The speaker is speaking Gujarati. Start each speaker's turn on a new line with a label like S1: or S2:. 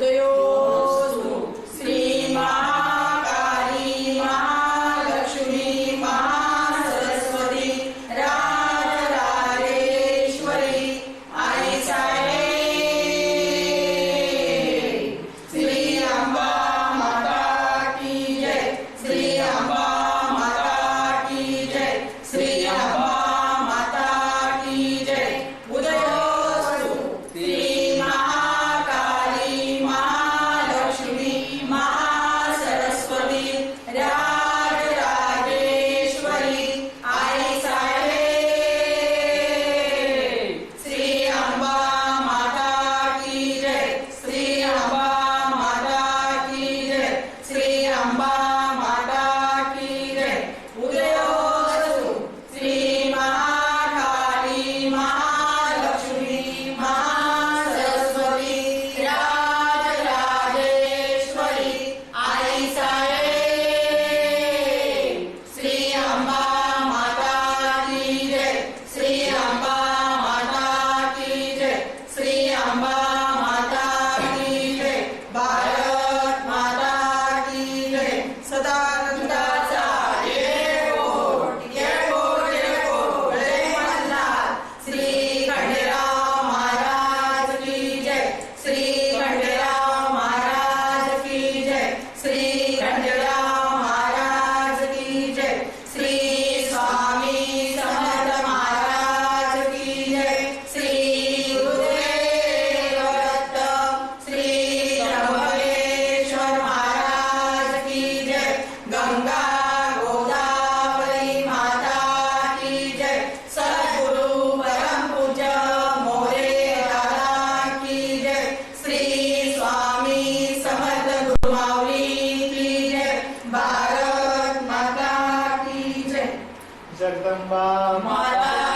S1: 되요? ભારત માતા કી જય.
S2: જગદંબા
S1: માતા